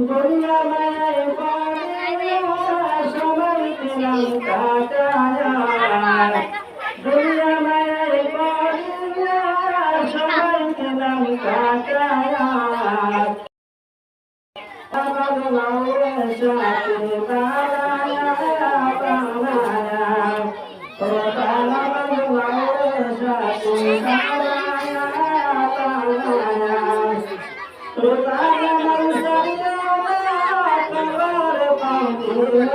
দুনিয়া মায়ের পরে সবাই তোমার কাটা যায় দুনিয়া মায়ের পরে সবাই তোমার কাটা যায় আমার মায়ের সাথে তারা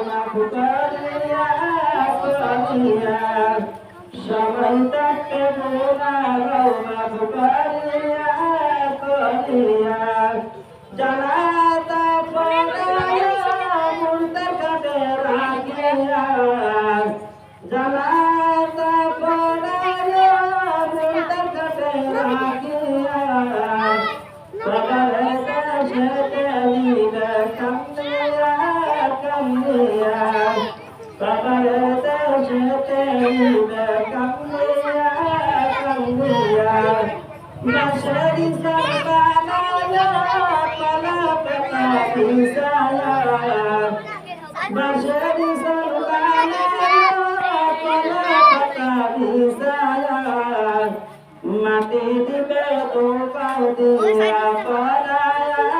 না ফুটারিয়া করিয়া সবাই থাকতে ঘোরালো না ফুটারিয়া করিয়া জানা কান্দিয়া কান্দিয়া সকালে দেশে কান্দিয়া কান্দিয়া pala pata pisaya Masari sarbanaya pala pata pisaya Mati dibe tu kau dia paraya paraya